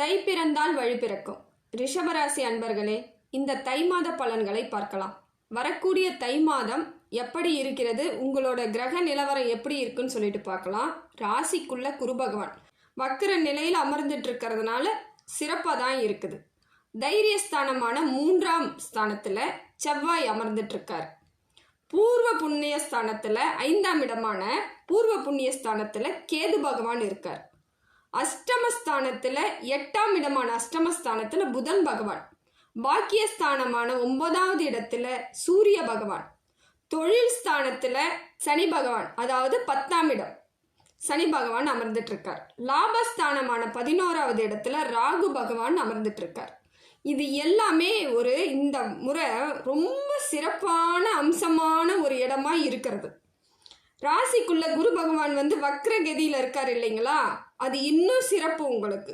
தை பிறந்தால் வழி பிறக்கும். ரிஷபராசி அன்பர்களே இந்த தை மாத பலன்களை பார்க்கலாம். வரக்கூடிய தை மாதம் எப்படி இருக்கிறது உங்களோட கிரக நிலவரம் எப்படி இருக்குன்னு சொல்லிட்டு பார்க்கலாம். ராசிக்குள்ள குரு பகவான். வக்கர நிலையில் அமர்ந்துட்டு இருக்கிறதுனால சிறப்பாக தான் இருக்குது. தைரியஸ்தானமான மூன்றாம் ஸ்தானத்தில் செவ்வாய் அமர்ந்துட்டு இருக்கார். பூர்வ புண்ணிய ஸ்தானத்தில் ஐந்தாம் இடமான பூர்வ புண்ணிய ஸ்தானத்தில் கேது பகவான் இருக்கார். அஷ்டமஸ்தானத்தில் எட்டாம் இடமான அஷ்டமஸ்தானத்தில் புதன் பகவான். பாக்கியஸ்தானமான ஒன்பதாவது இடத்துல சூரிய பகவான். தொழில் ஸ்தானத்தில் சனி பகவான் அதாவது பத்தாம் இடம். சனி பகவான் அமர்ந்துட்டு இருக்கார் லாபஸ்தானமான பதினோராவது இடத்துல ராகு பகவான் அமர்ந்துட்டு இருக்கார் இது எல்லாமே ஒரு இந்த முறை ரொம்ப சிறப்பான அம்சமான ஒரு இடமா இருக்கிறது. ராசிக்குள்ள குரு பகவான் வந்து வக்ரகதியில் இருக்கார் இல்லைங்களா? அது இன்னும் சிறப்பு உங்களுக்கு.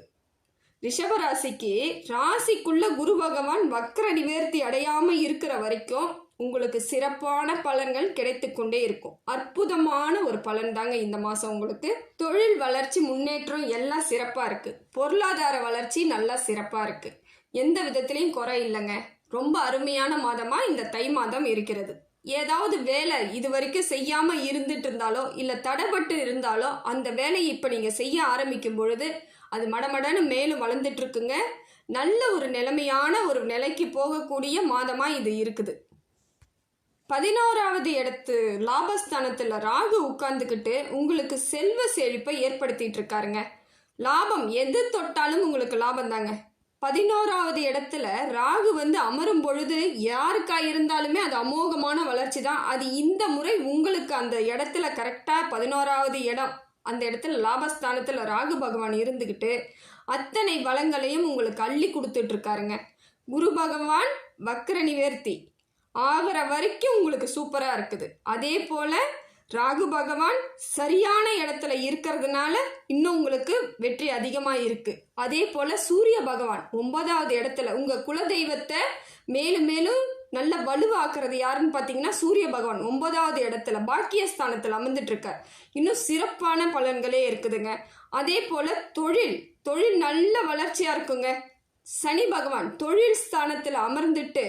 ரிஷபராசிக்கு ராசிக்குள்ள குரு பகவான் வக்ர நிவர்த்தி அடையாமல் இருக்கிற வரைக்கும் உங்களுக்கு சிறப்பான பலன்கள் கிடைத்து கொண்டே இருக்கும். அற்புதமான ஒரு பலன் தாங்க இந்த மாதம் உங்களுக்கு. தொழில் வளர்ச்சி முன்னேற்றம் எல்லாம் சிறப்பாக இருக்குது பொருளாதார வளர்ச்சி நல்லா சிறப்பாக இருக்குது எந்த விதத்திலையும் குறை இல்லைங்க. ரொம்ப அருமையான மாதமாக இந்த தை மாதம் இருக்கிறது. ஏதாவது வேலை இது வரைக்கும் செய்யாம இருந்துட்டு இருந்தாலோ இல்ல தடைபட்டு இருந்தாலோ அந்த வேலையை இப்ப நீங்க செய்ய ஆரம்பிக்கும் பொழுது அது மடமடன்னு மேலும் வளர்ந்துட்டு இருக்குங்க நல்ல ஒரு நிலைமையான ஒரு நிலைக்கு போகக்கூடிய மாதமா இது இருக்குது. பதினோராவது இடத்து லாபஸ்தானத்துல ராகு உட்கார்ந்துக்கிட்டு உங்களுக்கு செல்வ செழிப்பை ஏற்படுத்திட்டு இருக்காருங்க லாபம் எது தொட்டாலும் உங்களுக்கு லாபம் தாங்க பதினோராவது இடத்துல ராகு வந்து அமரும் பொழுது யாருக்கா இருந்தாலுமே அது அமோகமான வளர்ச்சி தான். அது இந்த முறை உங்களுக்கு அந்த இடத்துல கரெக்டாக பதினோராவது இடம் அந்த இடத்துல லாபஸ்தானத்தில் ராகு பகவான் இருந்துக்கிட்டு அத்தனை வளங்களையும் உங்களுக்கு அள்ளி கொடுத்துட்டு இருக்காருங்க குரு பகவான் வக்ர நிவர்த்தி ஆகிற வரைக்கும் உங்களுக்கு சூப்பராக இருக்குது. அதே போல் ராகு பகவான் சரியான இடத்துல இருக்கிறதுனால இன்னும் உங்களுக்கு வெற்றி அதிகமாக இருக்கு. அதே போல் சூரிய பகவான் ஒன்பதாவது இடத்துல உங்கள் குலதெய்வத்தை மேலும் மேலும் நல்ல வலுவாக்குறது யாருன்னு பார்த்தீங்கன்னா சூரிய பகவான் ஒன்பதாவது இடத்துல பாக்கியஸ்தானத்தில் அமர்ந்துட்டு இருக்கார் இன்னும் சிறப்பான பலன்களே இருக்குதுங்க. அதே போல் தொழில் தொழில் நல்ல வளர்ச்சியாக இருக்குங்க. சனி பகவான் தொழில் ஸ்தானத்தில் அமர்ந்துட்டு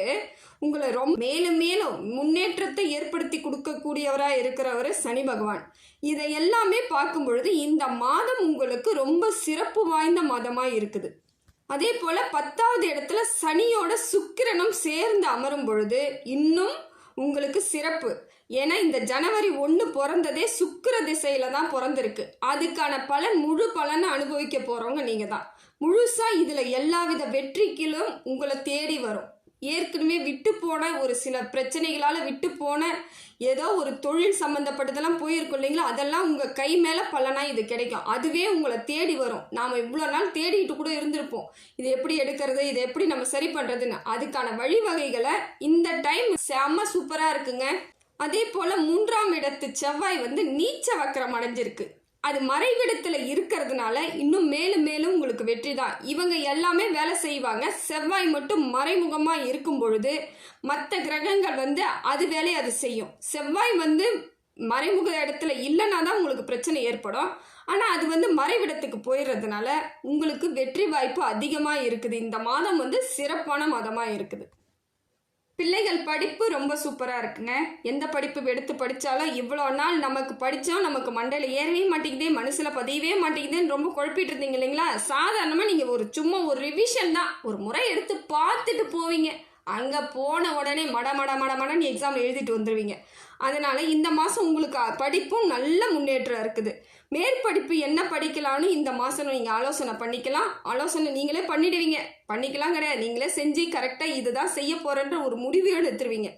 உங்களை ரொம்ப மேலும் மேலும் முன்னேற்றத்தை ஏற்படுத்தி கொடுக்கக்கூடியவராக இருக்கிறவர் சனி பகவான். இதை எல்லாமே பார்க்கும் பொழுது இந்த மாதம் உங்களுக்கு ரொம்ப சிறப்பு வாய்ந்த மாதமாக இருக்குது. அதே போல் பத்தாவது இடத்துல சனியோட சுக்கிரனும் சேர்ந்து அமரும் பொழுது இன்னும் உங்களுக்கு சிறப்பு. ஏன்னா இந்த ஜனவரி ஒன்று பிறந்ததே சுக்கிர திசையில தான் பிறந்திருக்கு. அதுக்கான பலன் முழு பலனை அனுபவிக்க போகிறவங்க நீங்கள் தான் முழுசாக இதில் எல்லாவித வெற்றிக்கிலும் உங்களை தேடி வரும். ஏற்கனவே விட்டு போன ஒரு சில பிரச்சனைகளால் விட்டு போன ஏதோ ஒரு தொழில் சம்மந்தப்பட்டதெல்லாம் போயிருக்கும் இல்லைங்களா? அதெல்லாம் உங்கள் கை மேலே பலனாக இது கிடைக்கும். அதுவே உங்களை தேடி வரும். நாம் இவ்வளோ நாள் தேடிட்டு கூட இருந்திருப்போம். இது எப்படி எடுக்கிறது? இதை எப்படி நம்ம சரி பண்ணுறதுன்னு அதுக்கான வழிவகைகளை இந்த டைம் செம்ம சூப்பராக இருக்குங்க. அதே போல் மூன்றாம் இடத்து செவ்வாய் வந்து நீச்ச வக்கரம் அடைஞ்சிருக்கு. அது மறைவிடத்தில் இருக்கிறதுனால இன்னும் மேலும் மேலும் உங்களுக்கு வெற்றி தான். இவங்க எல்லாமே வேலை செய்வாங்க. செவ்வாய் மட்டும் மறைமுகமாக இருக்கும் பொழுது மற்ற கிரகங்கள் வந்து அது வேலையை அது செய்யும். செவ்வாய் வந்து மறைமுக இடத்துல இல்லைன்னா தான் உங்களுக்கு பிரச்சனை ஏற்படும். ஆனால் அது வந்து மறைவிடத்துக்கு போயிடுறதுனால உங்களுக்கு வெற்றி வாய்ப்பு அதிகமாக இருக்குது. இந்த மாதம் வந்து சிறப்பான மாதமாக இருக்குது. பிள்ளைகள் படிப்பு ரொம்ப சூப்பராக இருக்குங்க. எந்த படிப்பு எடுத்து படித்தாலும் இவ்வளோ நாள் நமக்கு படித்தோம் நமக்கு மண்டையில் ஏறவே மாட்டேங்குதே மனசில் பதியவே மாட்டேங்குதுன்னு ரொம்ப குழப்பிட்டு இருந்தீங்க இல்லைங்களா? சாதாரணமாக நீங்கள் ஒரு சும்மா ஒரு ரிவிஷன் தான் ஒரு முறை எடுத்து பார்த்துட்டு போவீங்க. அங்கே போன உடனே மட மட மட மடன்னு எக்ஸாம் எழுதிட்டு வந்துடுவீங்க அதனால் இந்த மாதம் உங்களுக்கு படிப்பும் நல்ல முன்னேற்றம் இருக்குது. மேற்படிப்பு என்ன படிக்கலாம்னு இந்த மாதம் நீங்கள் ஆலோசனை பண்ணிக்கலாம். ஆலோசனை நீங்களே பண்ணிடுவீங்க. பண்ணிக்கலாம் கிடையாது. நீங்களே செஞ்சு கரெக்டாக இதுதான் செய்ய போகிறன்ற ஒரு முடிவு எடுத்துருவீங்க.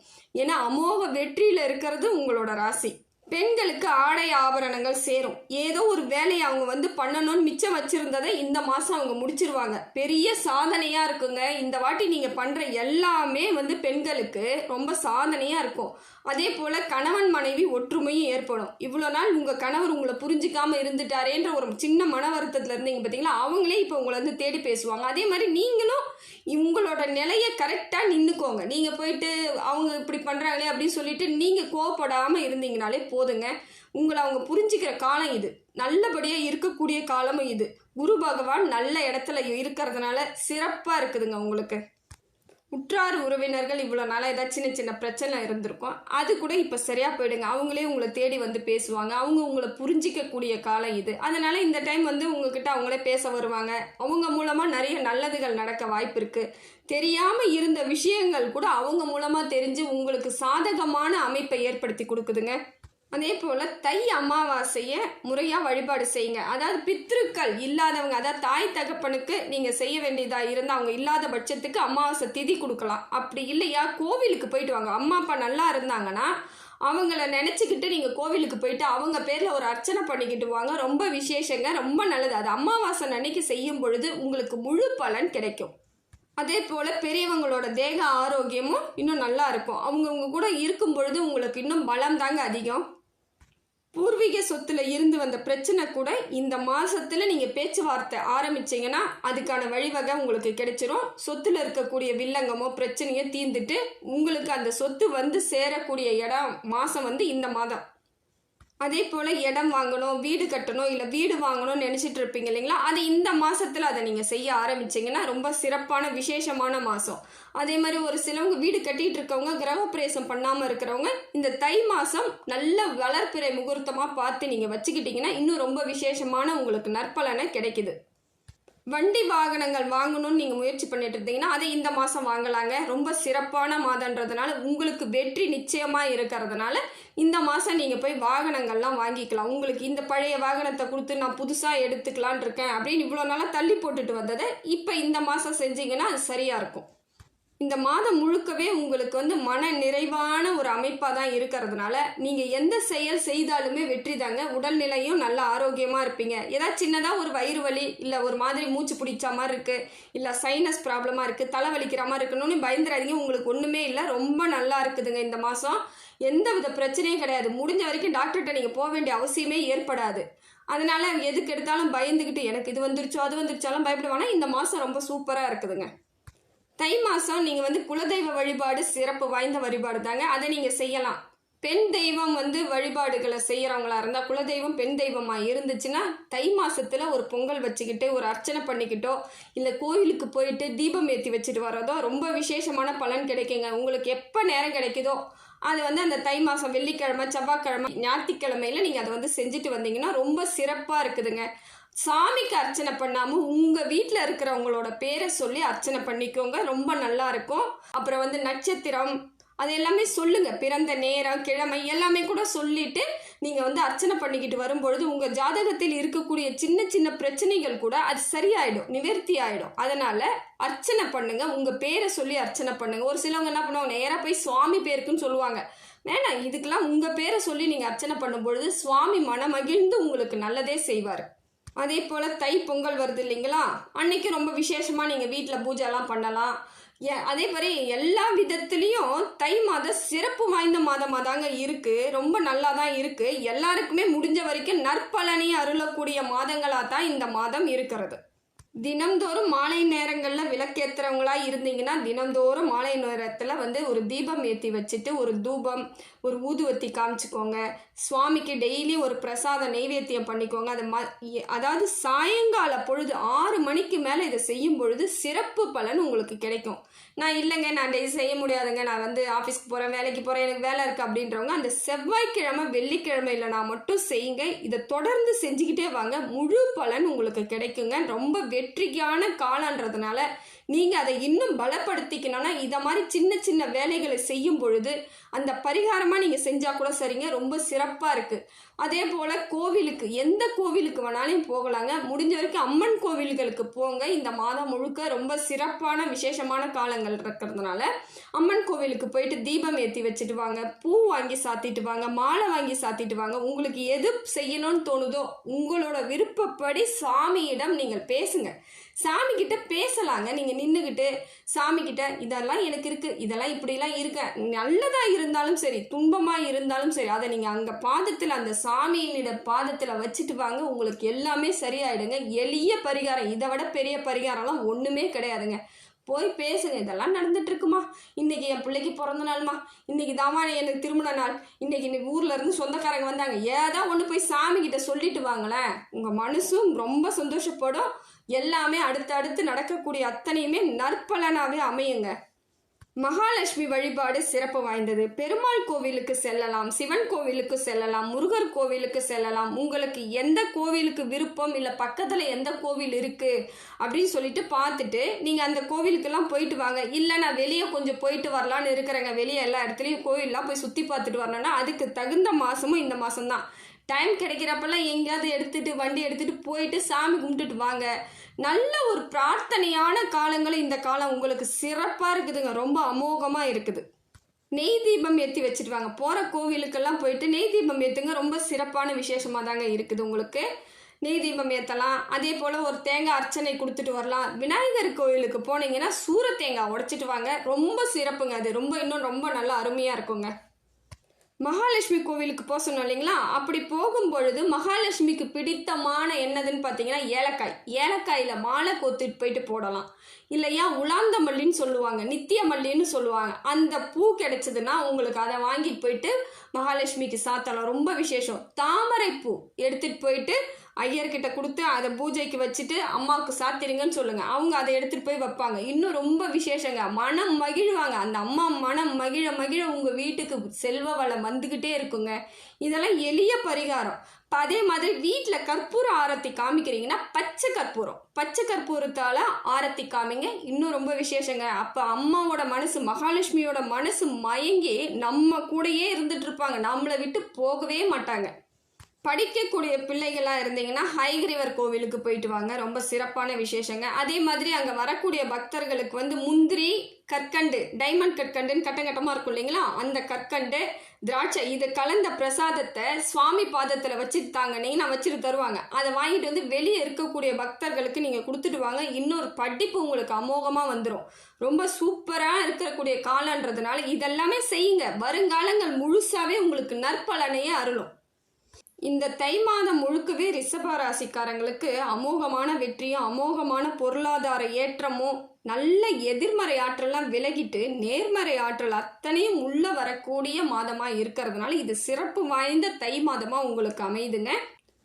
ஏன்னா அமோக வெற்றியில் இருக்கிறது உங்களோட ராசி. பெண்களுக்கு ஆடை ஆபரணங்கள் சேரும். ஏதோ ஒரு வேலையை அவங்க வந்து பண்ணணும்னு மிச்சம் வச்சிருந்ததை இந்த மாதம் அவங்க முடிச்சிருவாங்க. பெரிய சாதனையாக இருக்குங்க. இந்த வாட்டி நீங்கள் பண்ணுற எல்லாமே வந்து பெண்களுக்கு ரொம்ப சாதனையாக இருக்கும். அதே போல் கணவன் மனைவி ஒற்றுமையும் ஏற்படும். இவ்வளோ நாள் உங்கள் கணவர் உங்களை புரிஞ்சிக்காமல் இருந்துட்டாரேன்ற ஒரு சின்ன மன வருத்தத்தில் இருந்தீங்க பார்த்தீங்களா அவங்களே இப்போ உங்களை வந்து தேடி பேசுவாங்க. அதே மாதிரி நீங்களும் உங்களோட நிலையை கரெக்டாக நின்றுக்கோங்க நீங்கள் போயிட்டு அவங்க இப்படி பண்ணுறாங்களே அப்படின்னு சொல்லிட்டு நீங்கள் கோவப்படாமல் இருந்தீங்கனாலே போதுங்க. உங்களை அவங்க புரிஞ்சுக்கிற காலம் இது. நல்லபடியாக இருக்கக்கூடிய காலமும் இது. குரு பகவான் நல்ல இடத்துல இருக்கிறதுனால சிறப்பாக இருக்குதுங்க உங்களுக்கு. உற்றார் உறவினர்கள் இவ்வளோ நாளாக ஏதாவது சின்ன சின்ன பிரச்சனை இருந்திருக்கும். அது கூட இப்போ சரியாக போயிடுங்க. அவங்களே உங்களை தேடி வந்து பேசுவாங்க. அவங்க உங்களை புரிஞ்சிக்கக்கூடிய காலம் இது. அதனால் இந்த டைம் வந்து உங்ககிட்ட அவங்களே பேச வருவாங்க. அவங்க மூலமாக நிறைய நல்லதுகள் நடக்க வாய்ப்பு இருக்குது தெரியாமல் இருந்த விஷயங்கள் கூட அவங்க மூலமாக தெரிஞ்சு உங்களுக்கு சாதகமான அமைப்பை ஏற்படுத்தி கொடுக்குதுங்க. அதே போல் தை அமாவாசையை முறையாக வழிபாடு செய்யுங்க. அதாவது பித்திருக்கள் இல்லாதவங்க அதாவது தாய் தகப்பனுக்கு நீங்கள் செய்ய வேண்டியதாக இருந்தால் அவங்க இல்லாத பட்சத்துக்கு அமாவாசை திதி கொடுக்கலாம். அப்படி இல்லையா? கோவிலுக்கு போயிட்டு வாங்க. அம்மா அப்பா நல்லா இருந்தாங்கன்னா அவங்கள நினச்சிக்கிட்டு நீங்கள் கோவிலுக்கு போயிட்டு அவங்க பேரில் ஒரு அர்ச்சனை பண்ணிக்கிட்டு வாங்க. ரொம்ப விசேஷங்க ரொம்ப நல்லது. அது அமாவாசை அன்னைக்கு செய்யும் பொழுது உங்களுக்கு முழு பலன் கிடைக்கும். அதே போல் பெரியவங்களோட தேக ஆரோக்கியமும் இன்னும் நல்லா இருக்கும். அவங்கவுங்க கூட இருக்கும் பொழுது உங்களுக்கு இன்னும் பலம் தாங்க அதிகம். பூர்வீக சொத்துல இருந்து வந்த பிரச்சனை கூட இந்த மாசத்துல நீங்க பேச்சுவார்த்தை ஆரம்பிச்சீங்கன்னா அதுக்கான வழிவகை உங்களுக்கு கிடைச்சிரும். சொத்துல இருக்கக்கூடிய வில்லங்கமோ பிரச்சனையோ தீர்ந்துட்டு உங்களுக்கு அந்த சொத்து வந்து சேரக்கூடிய இடம் மாசம் வந்து இந்த மாதம். அதே போல் இடம் வாங்கணும் வீடு கட்டணும் இல்லை வீடு வாங்கணும்னு நினச்சிட்டு இருப்பீங்க இல்லைங்களா? அது இந்த மாதத்தில் அதை நீங்கள் செய்ய ஆரம்பிச்சிங்கன்னா ரொம்ப சிறப்பான விசேஷமான மாதம் அதே மாதிரி ஒரு சிலவங்க வீடு கட்டிகிட்டு இருக்கவங்க கிரகப்பிரவேசம் பண்ணாமல் இருக்கிறவங்க இந்த தை மாதம் நல்ல வளர்ப்பிறை முகூர்த்தமாக பார்த்து நீங்கள் வச்சுக்கிட்டிங்கன்னா இன்னும் ரொம்ப விசேஷமான உங்களுக்கு நற்பலனை கிடைக்குது. வண்டி வாகனங்கள் வாங்கணும்னு நீங்கள் முயற்சி பண்ணிட்டு இருந்தீங்கன்னா அதை இந்த மாதம் வாங்கலாங்க. ரொம்ப சிறப்பான மாதன்றதுனால உங்களுக்கு வெற்றி நிச்சயமாக இருக்கிறதுனால இந்த மாதம் நீங்கள் போய் வாகனங்கள்லாம் வாங்கிக்கலாம். உங்களுக்கு இந்த பழைய வாகனத்தை கொடுத்து நான் புதுசாக எடுத்துக்கலான் இருக்கேன் அப்படின்னு இவ்வளோ நாளாக தள்ளி போட்டுட்டு வந்ததை இப்போ இந்த மாதம் செஞ்சீங்கன்னா அது சரியாக இருக்கும். இந்த மாதம் முழுக்கவே உங்களுக்கு வந்து மன நிறைவான ஒரு அமைப்பாக தான் இருக்கிறதுனால நீங்கள் எந்த செயல் செய்தாலுமே வெற்றி தாங்க. உடல்நிலையும் நல்ல ஆரோக்கியமாக இருப்பீங்க. ஏதாவது சின்னதாக ஒரு வயிறு வலி இல்லை ஒரு மாதிரி மூச்சு பிடிச்ச மாதிரி இருக்குது இல்லை சைனஸ் ப்ராப்ளமாக இருக்குது தலை வலிக்கிற மாதிரி இருக்கணும்னு பயந்துடாதீங்க உங்களுக்கு ஒன்றுமே இல்லை. ரொம்ப நல்லா இருக்குதுங்க இந்த மாதம் எந்த வித பிரச்சனையும் கிடையாது. முடிஞ்ச வரைக்கும் டாக்டர்கிட்ட நீங்கள் போக வேண்டிய அவசியமே ஏற்படாது. அதனால் எதுக்கு எடுத்தாலும் பயந்துக்கிட்டு எனக்கு இது வந்துருச்சோ அது வந்துருச்சாலும் பயப்படுவானா? இந்த மாதம் ரொம்ப சூப்பராக இருக்குதுங்க. தை மாதம் நீங்கள் வந்து குலதெய்வ வழிபாடு சிறப்பு வாய்ந்த வழிபாடு தாங்க. அதை நீங்கள் செய்யலாம். பெண் தெய்வம் வந்து வழிபாடுகளை செய்கிறவங்களா இருந்தால் குலதெய்வம் பெண் தெய்வமாக இருந்துச்சுன்னா தை மாதத்தில் ஒரு பொங்கல் வச்சுக்கிட்டு ஒரு அர்ச்சனை பண்ணிக்கிட்டோ இல்லை கோயிலுக்கு போயிட்டு தீபம் ஏற்றி வச்சுட்டு வர்றதோ ரொம்ப விசேஷமான பலன் கிடைக்குங்க. உங்களுக்கு எப்போ நேரம் கிடைக்குதோ அது வந்து அந்த தை மாதம் வெள்ளிக்கிழமை செவ்வாய்க்கிழமை ஞாயிற்றுக்கிழமையில் நீங்கள் அதை வந்து செஞ்சுட்டு வந்தீங்கன்னா ரொம்ப சிறப்பாக இருக்குதுங்க. சாமிக்கு அர்ச்சனை பண்ணாமல் உங்கள் வீட்டில் இருக்கிறவங்களோட பேரை சொல்லி அர்ச்சனை பண்ணிக்கோங்க. ரொம்ப நல்லா இருக்கும். அப்புறம் வந்து நட்சத்திரம் அது எல்லாமே சொல்லுங்க. பிறந்த நேரம் கிழமை எல்லாமே கூட சொல்லிட்டு நீங்கள் வந்து அர்ச்சனை பண்ணிக்கிட்டு வரும்பொழுது உங்கள் ஜாதகத்தில் இருக்கக்கூடிய சின்ன சின்ன பிரச்சனைகள் கூட அது சரியாயிடும். நிவர்த்தி ஆகிடும் அதனால அர்ச்சனை பண்ணுங்க. உங்கள் பேரை சொல்லி அர்ச்சனை பண்ணுங்க. ஒரு சிலவங்க என்ன பண்ணுவாங்க? நேராக போய் சுவாமி பேருக்குன்னு சொல்லுவாங்க. வேணாம் இதுக்கெல்லாம் உங்கள் பேரை சொல்லி நீங்கள் அர்ச்சனை பண்ணும்பொழுது சுவாமி மனமகிழ்ந்து உங்களுக்கு நல்லதே செய்வார். அதே போல் தை பொங்கல் வருது இல்லைங்களா? அன்னைக்கு ரொம்ப விசேஷமாக நீங்கள் வீட்டில் பூஜைலாம் பண்ணலாம். அதே மாதிரி எல்லா விதத்துலேயும் தை மாதம் சிறப்பு வாய்ந்த மாதமாக தாங்க இருக்குது ரொம்ப நல்லா தான் இருக்குது எல்லாருக்குமே முடிஞ்ச வரைக்கும் நற்பலனை அருளக்கூடிய மாதங்களாக தான் இந்த மாதம் இருக்கிறது. தினம்தோறும் மாலை நேரங்களில் விளக்கேற்றுறவங்களா இருந்தீங்கன்னா தினம்தோறும் மாலை நேரத்தில் வந்து ஒரு தீபம் ஏற்றி வச்சுட்டு ஒரு தூபம் ஒரு ஊதுவத்தி காமிச்சுக்கோங்க. சுவாமிக்கு டெய்லி ஒரு பிரசாத நெய்வேத்தியம் பண்ணிக்கோங்க. அது ம அதாவது சாயங்கால பொழுது ஆறு மணிக்கு மேலே இதை செய்யும் பொழுது சிறப்பு பலன் உங்களுக்கு கிடைக்கும். நான் இல்லைங்க நான் டெய்லி செய்ய முடியாதுங்க. நான் வந்து ஆஃபீஸ்க்கு போகிறேன் வேலைக்கு போகிறேன் எனக்கு வேலை இருக்குது அப்படின்றவங்க அந்த செவ்வாய்க்கிழமை வெள்ளிக்கிழமையில நான் மட்டும் செய்யுங்க. இதை தொடர்ந்து செஞ்சுக்கிட்டே வாங்க. முழு பலன் உங்களுக்கு கிடைக்குங்க. ரொம்ப வெற்றிக்கான காலன்றதுனால நீங்கள் அதை இன்னும் பலப்படுத்திக்கணும்னா இதை மாதிரி சின்ன சின்ன வேலைகளை செய்யும் பொழுது அந்த பரிகாரமாக நீங்கள் செஞ்சால் கூட சரிங்க ரொம்ப சிறப்பாக இருக்குது அதே போல் கோவிலுக்கு எந்த கோவிலுக்கு வேணாலும் போகலாங்க. முடிஞ்ச வரைக்கும் அம்மன் கோவில்களுக்கு போங்க. இந்த மாதம் முழுக்க ரொம்ப சிறப்பான விசேஷமான காலங்கள் இருக்கிறதுனால அம்மன் கோவிலுக்கு போயிட்டு தீபம் ஏற்றி வச்சுட்டு வாங்க. பூ வாங்கி சாத்திட்டு வாங்க. மாலை வாங்கி சாத்திட்டு வாங்க. உங்களுக்கு எது செய்யணும்னு தோணுதோ உங்களோட விருப்பப்படி சாமியிடம் நீங்கள் பேசுங்க. சாமி கிட்ட பேசலாங்க. நீங்கள் நின்றுக்கிட்டு சாமிக்கிட்ட இதெல்லாம் எனக்கு இருக்குது இதெல்லாம் இப்படிலாம் இருக்க நல்லதாக இருந்தாலும் சரி துன்பமாக இருந்தாலும் சரி அதை நீங்கள் அங்கே பாதத்தில் அந்த சாமியினிட பாதத்தில் வச்சுட்டு வாங்க உங்களுக்கு எல்லாமே சரியாயிடுங்க. எளிய பரிகாரம் இதை விட பெரிய பரிகாரம்லாம் ஒன்றுமே கிடையாதுங்க. போய் பேசுங்க இதெல்லாம் நடந்துட்டு இருக்குமா இன்னைக்கு என் பிள்ளைக்கு பிறந்த நாள்மா இன்னைக்கு தாமா எனக்கு திருமண நாள் இன்னைக்கு இன்னைக்கு ஊர்ல இருந்து சொந்தக்காரங்க வந்தாங்க ஏதாவது ஒன்று போய் சாமி கிட்ட சொல்லிட்டு வாங்களேன். உங்க மனசும் ரொம்ப சந்தோஷப்படும் எல்லாமே அடுத்தடுத்து நடக்கக்கூடிய அத்தனையுமே நற்பலனாகவே அமையுங்க. மகாலட்சுமி வழிபாடு சிறப்பு வாய்ந்தது. பெருமாள் கோவிலுக்கு செல்லலாம் சிவன் கோவிலுக்கு செல்லலாம் முருகர் கோவிலுக்கு செல்லலாம். உங்களுக்கு எந்த கோவிலுக்கு விருப்பம்? இல்லை பக்கத்தில் எந்த கோவில் இருக்குது அப்படின்னு சொல்லிட்டு பார்த்துட்டு நீங்கள் அந்த கோவிலுக்கெல்லாம் போயிட்டு வாங்க. இல்லை நான் வெளியே கொஞ்சம் போயிட்டு வரலான்னு இருக்கிறேங்க. வெளியே எல்லா இடத்துலையும் கோவிலெலாம் போய் சுற்றி பார்த்துட்டு வரணும்னா அதுக்கு தகுந்த மாதமும் இந்த மாதம்தான் டைம் கிடைக்கிறப்பெல்லாம் எங்கேயாவது எடுத்துட்டு வண்டி எடுத்துட்டு போயிட்டு சாமி கும்பிட்டுட்டு வாங்க. நல்ல ஒரு பிரார்த்தனையான காலங்கள் இந்த காலம் உங்களுக்கு சிறப்பாக இருக்குதுங்க. ரொம்ப அமோகமாக இருக்குது. நெய் தீபம் ஏற்றி வச்சுட்டு வாங்க. போகிற கோவிலுக்கெல்லாம் போயிட்டு நெய் தீபம் ஏற்றுங்க ரொம்ப சிறப்பான விசேஷமாக தாங்க இருக்குது உங்களுக்கு. நெய் தீபம் ஏற்றலாம் அதே போல் ஒரு தேங்காய் அர்ச்சனை கொடுத்துட்டு வரலாம். விநாயகர் கோவிலுக்கு போனீங்கன்னா சூர தேங்காய் உடச்சிட்டு வாங்க. ரொம்ப சிறப்புங்க அது. ரொம்ப இன்னும் ரொம்ப நல்லா அருமையாக இருக்குங்க. மகாலட்சுமி கோவிலுக்கு போக சொன்னோம் இல்லைங்களா? அப்படி போகும் பொழுது மகாலட்சுமிக்கு பிடித்தமான என்னதுன்னு பார்த்தீங்கன்னா ஏலக்காய். ஏலக்காயில் மாலை கோத்துட்டு போயிட்டு போடலாம். இல்லையா? உலாந்த மல்லின்னு சொல்லுவாங்க நித்திய மல்லின்னு சொல்லுவாங்க. அந்த பூ கிடைச்சதுன்னா உங்களுக்கு அதை வாங்கிட்டு போயிட்டு மகாலட்சுமிக்கு சாத்தலாம். ரொம்ப விசேஷம். தாமரை பூ எடுத்துகிட்டு போயிட்டு ஐயர்கிட்ட கொடுத்து அதை பூஜைக்கு வச்சுட்டு அம்மாவுக்கு சாத்திருங்கன்னு சொல்லுங்கள் அவங்க அதை எடுத்துகிட்டு போய் வைப்பாங்க. இன்னும் ரொம்ப விசேஷங்க. மனம் மகிழ்வாங்க. அந்த அம்மா மனம் மகிழ மகிழ உங்கள் வீட்டுக்கு செல்வ வளம் வந்துக்கிட்டே இருக்குங்க. இதெல்லாம் எளிய பரிகாரம். இப்போ அதே மாதிரி வீட்டில் கற்பூர ஆரத்தி காமிக்கிறீங்கன்னா பச்சை கற்பூரம். பச்சை கற்பூரத்தால் ஆரத்தி காமிங்க. இன்னும் ரொம்ப விசேஷங்க. அப்போ அம்மாவோட மனசு மகாலட்சுமியோட மனசு மயங்கி நம்ம கூடயே இருந்துட்டு இருப்பாங்க. நம்மளை விட்டு போகவே மாட்டாங்க. படிக்கக்கூடிய பிள்ளைகளாக இருந்தீங்கன்னா ஹைகிரிவர் கோவிலுக்கு போயிட்டு வாங்க. ரொம்ப சிறப்பான விசேஷங்க. அதே மாதிரி அங்கே வரக்கூடிய பக்தர்களுக்கு வந்து முந்திரி கற்கண்டு டைமண்ட் கற்கண்டுன்னு கட்டம் கட்டமாக இருக்கும் இல்லைங்களா? அந்த கற்கண்டு திராட்சை இது கலந்த பிரசாதத்தை சுவாமி பாதத்தில் வச்சுட்டு நீங்கள் வச்சுட்டு தருவாங்க. அதை வாங்கிட்டு வந்து வெளியே இருக்கக்கூடிய பக்தர்களுக்கு நீங்கள் கொடுத்துட்டு வாங்க. இன்னொரு படிப்பு உங்களுக்கு அமோகமாக வந்துடும் ரொம்ப சூப்பராக இருக்கக்கூடிய காலன்றதுனால இதெல்லாமே செய்யுங்க. வருங்காலங்கள் முழுசாகவே உங்களுக்கு நற்பலனையே அருளும். இந்த தை மாதம் முழுக்கவே ரிஷப ராசிக்காரங்களுக்கு அமோகமான வெற்றியும் அமோகமான பொருளாதார ஏற்றமும் நல்ல எதிர்மறை ஆற்றல்லாம் விலகிட்டு நேர்மறை ஆற்றல் அத்தனையும் உள்ள வரக்கூடிய மாதமா இருக்கிறதுனால இது சிறப்பு வாய்ந்த தை மாதமா உங்களுக்கு அமையுதுங்க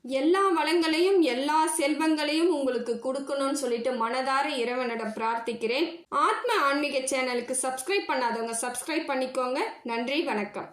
எல்லா வளங்களையும் எல்லா செல்வங்களையும் உங்களுக்கு கொடுக்கணும்னு சொல்லிட்டு மனதார இறைவனிடம் பிரார்த்திக்கிறேன். ஆத்ம ஆன்மீக சேனலுக்கு சப்ஸ்கிரைப் பண்ணாதவங்க சப்ஸ்கிரைப் பண்ணிக்கோங்க. நன்றி வணக்கம்.